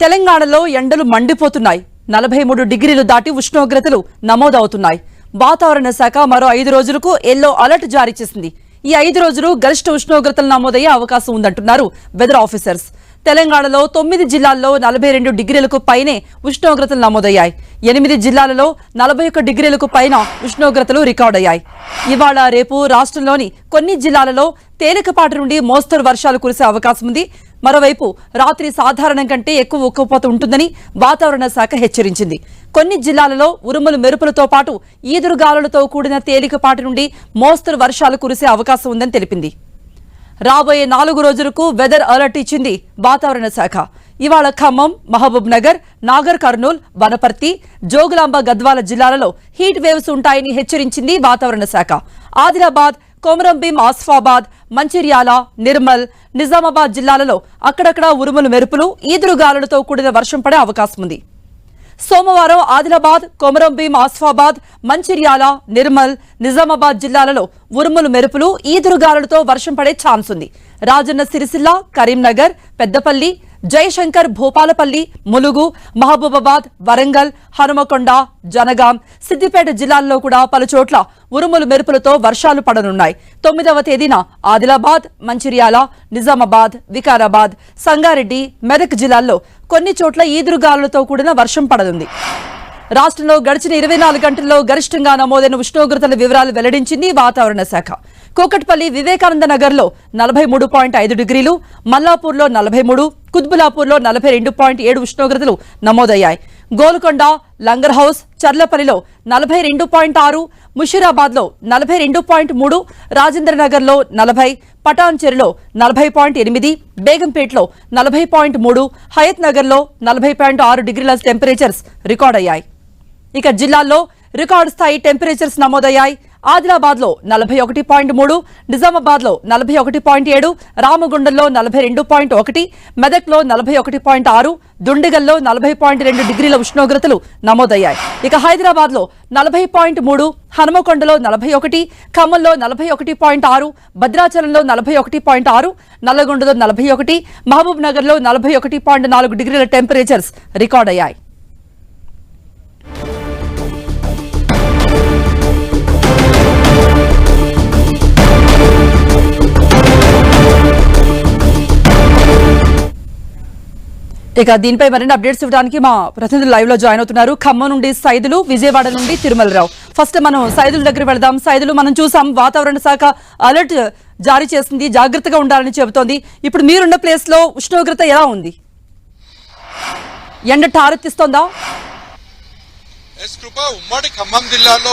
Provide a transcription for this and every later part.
తెలంగాణలో ఎండలు మండిపోతున్నాయి. నలభై మూడు డిగ్రీలు దాటి ఉష్ణోగ్రతలు నమోదవుతున్నాయి. వాతావరణ శాఖ మరో ఐదు రోజులకు ఎల్లో అలర్ట్ జారీ చేసింది. ఈ ఐదు రోజులు గరిష్ట ఉష్ణోగ్రతలు నమోదయ్యే అవకాశం ఉందంటున్నారు వెదర్ ఆఫీసర్స్. తెలంగాణలో తొమ్మిది జిల్లాల్లో నలభై రెండు డిగ్రీలకు పైనే ఉష్ణోగ్రతలు నమోదయ్యాయి. ఎనిమిది జిల్లాలలో నలభై ఒక్క డిగ్రీలకు పైన ఉష్ణోగ్రతలు రికార్డయ్యాయి. ఇవాళ రేపు రాష్ట్రంలోని కొన్ని జిల్లాలలో తేలికపాటి నుండి మోస్తరు వర్షాలు కురిసే అవకాశం ఉంది. మరోవైపు రాత్రి సాధారణం కంటే ఎక్కువ ఉక్కపోత ఉంటుందని వాతావరణ శాఖ హెచ్చరించింది. కొన్ని జిల్లాలలో ఉరుములు మెరుపులతో పాటు ఈదురుగాలులతో కూడిన తేలికపాటి నుండి మోస్తరు వర్షాలు కురిసే అవకాశం ఉందని తెలిపింది. రాబోయే నాలుగు రోజులకు వెదర్ అలర్ట్ ఇచ్చింది వాతావరణ శాఖ. ఇవాళ ఖమ్మం మహబూబ్ నగర్ నాగర్ కర్నూల్ వనపర్తి జోగులాంబ గద్వాల జిల్లాలలో హీట్ వేవ్స్ ఉంటాయని హెచ్చరించింది వాతావరణ శాఖ. ఆదిలాబాద్ కొమరంభీం ఆస్ఫాబాద్ మంచిర్యాల నిర్మల్ నిజామాబాద్ జిల్లాలలో అక్కడక్కడ ఉరుములు మెరుపులు ఈదురుగాలులతో కూడిన వర్షం పడే అవకాశం ఉంది. సోమవారం ఆదిలాబాద్ కొమరంభీం ఆస్ఫాబాద్ మంచిర్యాల నిర్మల్ నిజామాబాద్ జిల్లాలలో ఉరుములు మెరుపులు ఈదురుగాలులతో వర్షం పడే ఛాన్స్ ఉంది. రాజన్న సిరిసిల్ల కరీంనగర్ పెద్దపల్లి జయశంకర్ భూపాలపల్లి ములుగు మహబూబాబాద్ వరంగల్ హనుమకొండ జనగాం సిద్దిపేట జిల్లాల్లో కూడా పలుచోట్ల ఉరుములు మెరుపులతో వర్షాలు పడనున్నాయి. తొమ్మిదవ తేదీన ఆదిలాబాద్ మంచిర్యాల నిజామాబాద్ వికారాబాద్ సంగారెడ్డి మెదక్ జిల్లాల్లో కొన్ని చోట్ల ఈదురుగాలులతో కూడిన వర్షం పడనుంది. రాష్ట్రంలో గడిచిన ఇరవై నాలుగు గంటల్లో గరిష్టంగా నమోదైన ఉష్ణోగ్రతల వివరాలు వెల్లడించింది వాతావరణ శాఖ. కూకట్పల్లి వివేకానంద నగర్లో నలభై మూడు పాయింట్ ఐదు డిగ్రీలు మల్లాపూర్లో నలభై మూడు కుత్బులాపూర్లో నలభై రెండు పాయింట్ ఏడు ఉష్ణోగ్రతలు నమోదయ్యాయి. గోల్కొండ లంగర్ హౌస్ చర్లపల్లిలో నలభై రెండు పాయింట్ ఆరు ముషీరాబాద్లో నలభై రెండు పాయింట్ మూడు రాజేంద్ర నగర్లో నలభై పటాన్చెరులో నలభై పాయింట్ ఎనిమిది బేగంపేటలో నలభై పాయింట్ మూడు హయత్ నగర్లో నలభై పాయింట్ ఆరు డిగ్రీల టెంపరేచర్స్ రికార్డయ్యాయి ఇక జిల్లాల్లో రికార్డు స్థాయి టెంపరేచర్స్ నమోదయ్యాయి. ఆదిలాబాద్లో నలభై ఒకటి పాయింట్ మూడు నిజామాబాద్లో నలభై ఒకటి పాయింట్ ఏడు రామగుండంలో నలభై రెండు పాయింట్ ఒకటి మెదక్లో నలభై ఒకటి పాయింట్ ఆరు దుండిగల్లో నలభై పాయింట్ రెండు డిగ్రీల ఉష్ణోగ్రతలు నమోదయ్యాయి. ఇక హైదరాబాద్లో నలభై పాయింట్ మూడు హనుమకొండలో నలభై ఒకటి ఖమ్మంలో నలభై ఒకటి పాయింట్ ఆరు భద్రాచలంలో నలభై ఒకటి పాయింట్ ఆరు నల్లగొండలో నలభై ఒకటి మహబూబ్ నగర్లో నలభై ఒకటి పాయింట్ నాలుగు డిగ్రీల టెంపరేచర్స్ రికార్డయ్యాయి. ఇక దీనిపై మరిన్ని అప్డేట్స్ ఇవ్వడానికి మా ప్రతినిధులు లైవ్లో జాయిన్ అవుతున్నారు. ఖమ్మం నుండి సైదులు విజయవాడ నుండి తిరుమలరావు. ఫస్ట్ మనం సైదుల దగ్గర వెళదాం. సైదులు మనం చూసాం వాతావరణ శాఖ అలర్ట్ జారీ చేసింది. జాగ్రత్తగా ఉండాలని చెబుతోంది. ఇప్పుడు మీరున్న ప్లేస్లో ఉష్ణోగ్రత ఎలా ఉంది? ఎండ టారెత్తిస్తోందా? ఉమ్మడి ఖమ్మం జిల్లాలో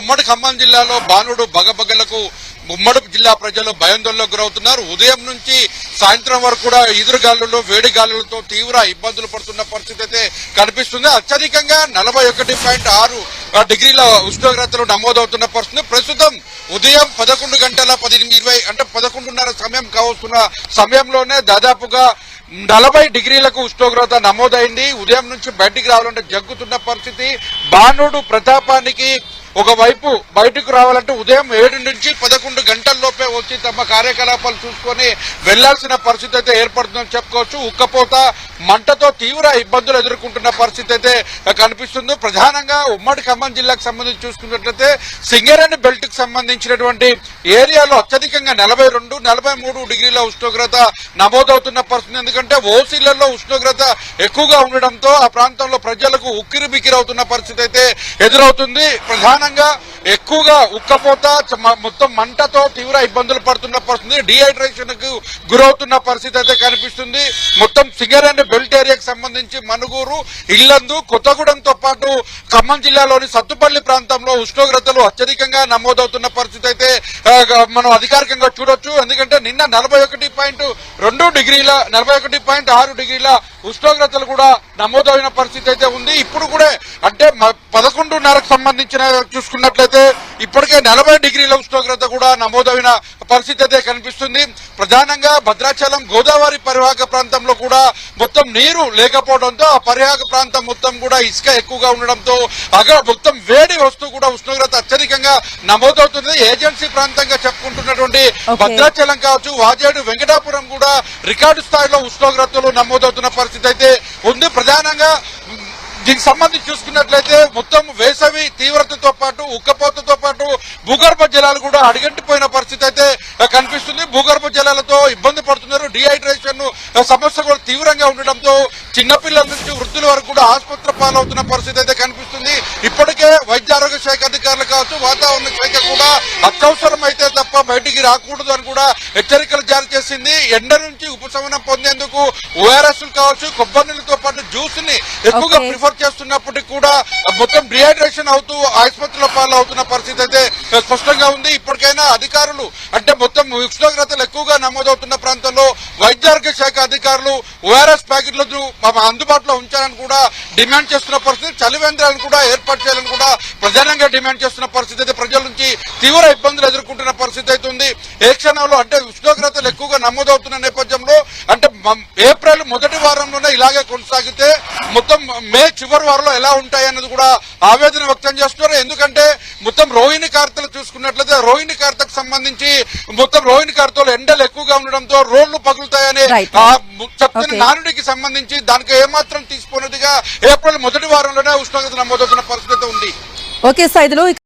ఉమ్మడి ఖమ్మం జిల్లాలో బాణుడు బగబగలకు ఉమ్మడి జిల్లా ప్రజలు భయాందోళనకు గురవుతున్నారు. ఉదయం నుంచి సాయంత్రం వరకు కూడా ఎదురుగాలులు వేడి గాలులతో తీవ్ర ఇబ్బందులు పడుతున్న పరిస్థితి అయితే కనిపిస్తుంది. అత్యధికంగా నలభై ఒకటి పాయింట్ ఆరు డిగ్రీల ఉష్ణోగ్రతలు నమోదవుతున్న పరిస్థితి. ప్రస్తుతం ఉదయం పదకొండు గంటల పదిహేను ఇరవై అంటే పదకొండున్నర సమయం కావస్తున్న సమయంలోనే దాదాపుగా నలభై డిగ్రీలకు ఉష్ణోగ్రత నమోదైంది. ఉదయం నుంచి బయటికి రావాలంటే జగ్గుతున్న పరిస్థితి. బాణుడు ప్రతాపానికి ఒకవైపు బయటకు రావాలంటే ఉదయం ఏడు నుంచి పదకొండు గంటల్లోపే వచ్చి తమ కార్యకలాపాలు చూసుకొని వెళ్ళాల్సిన పరిస్థితి అయితే ఏర్పడుతుందని చెప్పుకోవచ్చు. ఉక్కపోత మంటతో తీవ్ర ఇబ్బందులు ఎదుర్కొంటున్న పరిస్థితి అయితే కనిపిస్తుంది. ప్రధానంగా ఉమ్మడి ఖమ్మం జిల్లాకు సంబంధించి చూసుకున్నట్లయితే సింగరేణి బెల్ట్కు సంబంధించినటువంటి ఏరియాలో అత్యధికంగా నలభై రెండు నలభై మూడు డిగ్రీల ఉష్ణోగ్రత నమోదవుతున్న పరిస్థితి. ఎందుకంటే ఓసీలలో ఉష్ణోగ్రత ఎక్కువగా ఉండడంతో ఆ ప్రాంతంలో ప్రజలకు ఉక్కిరి బిక్కిరవుతున్న పరిస్థితి అయితే ఎదురవుతుంది. ప్రధానంగా ఎక్కువగా ఉక్కపోత మొత్తం మంటతో తీవ్ర ఇబ్బందులు పడుతున్న పరిస్థితి డిహైడ్రేషన్కు గురవుతున్న పరిస్థితి అయితే కనిపిస్తుంది. మొత్తం సింగరేణి బెల్ట్ ఏరియాకి సంబంధించి మనుగూరు ఇల్లందు కొత్తగూడెంతో పాటు ఖమ్మం జిల్లాలోని సత్తుపల్లి ప్రాంతంలో ఉష్ణోగ్రతలు అత్యధికంగా నమోదవుతున్న పరిస్థితి అయితే మనం అధికారికంగా చూడొచ్చు. ఎందుకంటే నిన్న నలభై ఒకటి పాయింట్ రెండు డిగ్రీల నలభై ఒకటి పాయింట్ ఆరు డిగ్రీల ఉష్ణోగ్రతలు కూడా నమోదైన పరిస్థితి అయితే ఉంది. ఇప్పుడు కూడా అంటే పదకొండున్నరకు సంబంధించిన చూసుకున్నట్లయితే ఇప్పటికే నలభై డిగ్రీల ఉష్ణోగ్రత కూడా నమోదైన పరిస్థితి అయితే కనిపిస్తుంది. ప్రధానంగా భద్రాచలం గోదావరి పరివాహక ప్రాంతంలో కూడా మొత్తం నీరు లేకపోవడంతో ఆ పరివాహక ప్రాంతం మొత్తం కూడా ఇసుక ఎక్కువగా ఉండడంతో అక్కడ మొత్తం వేడి వస్తూ కూడా ఉష్ణోగ్రత అత్యధికంగా నమోదవుతుంది ఏజెన్సీ ప్రాంతంగా చెప్పుకుంటున్నటువంటి. భద్రాచలం కావచ్చు వాజేడు వెంకటాపురం కూడా రికార్డు స్థాయిలో ఉష్ణోగ్రతలు నమోదవుతున్న పరిస్థితి అయితే ఉంది. ప్రధానంగా దీనికి సంబంధించి చూసుకున్నట్లయితే మొత్తం వేసవి తీవ్రతతో పాటు ఉక్కపోతతో పాటు భూగర్భ జలాలు కూడా అడిగంటిపోయిన పరిస్థితి అయితే కనిపిస్తుంది. భూగర్భ జలాలతో ఇబ్బంది పడుతున్నారు. డిహైడ్రేషన్ సమస్య కూడా తీవ్రంగా ఉండడంతో చిన్నపిల్లల నుంచి వృద్ధుల వరకు కూడా ఆసుపత్రి పాలవుతున్న పరిస్థితి అయితే కనిపిస్తుంది. ఇప్పటికే వైద్య ఆరోగ్య శాఖ అధికారులు కావచ్చు వాతావరణ శాఖ కూడా అత్యవసరం అయితే తప్ప బయటికి రాకూడదు అని కూడా హెచ్చరికలు జారీ చేసింది. ఎండ నుంచి ఉపశమనం పొందేందుకు ఓఆర్ఎస్ కావచ్చు కొబ్బరి నీళ్ళతో పాటు జ్యూస్ని ఎక్కువగా Okay. చేస్తున్నప్పటికీ కూడా మొత్తం డిహైడ్రేషన్ అవుతూ ఆసుపత్రిలో పాలు అవుతున్న పరిస్థితి అయితే స్పష్టంగా ఉంది. ఇప్పటికైనా అధికారులు అంటే మొత్తం ఉష్ణోగ్రతలు ఎక్కువగా నమోదవుతున్న ప్రాంతంలో వైద్యారోగ్య శాఖ అధికారులు ఓఆర్ఎస్ ప్యాకెట్లను అందుబాటులో ఉంచాలని కూడా డిమాండ్ చేస్తున్న పరిస్థితి చలివేంద్రాలను కూడా ఏర్పాటు చేయాలని కూడా ప్రధానంగా డిమాండ్ చేస్తున్న పరిస్థితి అయితే ప్రజల నుంచి తీవ్ర ఇబ్బందులు ఎదుర్కొంటున్న పరిస్థితి అయితే ఉంది. ఏ క్షణంలో అంటే ఉష్ణోగ్రతలు ఎక్కువగా నమోదవుతున్న నేపథ్యంలో అంటే ఏప్రిల్ మొదటి వారంలోనే ఇలాగే కొనసాగితే మొత్తం మే చివరి వారంలో ఎలా ఉంటాయి అన్నది కూడా ఆవేదన వ్యక్తం చేస్తున్నారు. ఎందుకంటే మొత్తం రోహిణి కార్తెలు చూసుకున్నట్లయితే రోహిణి కార్తకు సంబంధించి మొత్తం రోహిణి కార్తలు ఎండలు ఎక్కువగా ఉండడంతో రోడ్లు పగులుతాయని చెప్తున్న. నానుడికి సంబంధించి దానికి ఏమాత్రం తీసుకున్నట్టుగా ఏప్రిల్ మొదటి వారంలోనే ఉష్ణోగ్రత నమోదవుతున్న పరిస్థితి ఉంది. ఓకే సైదులు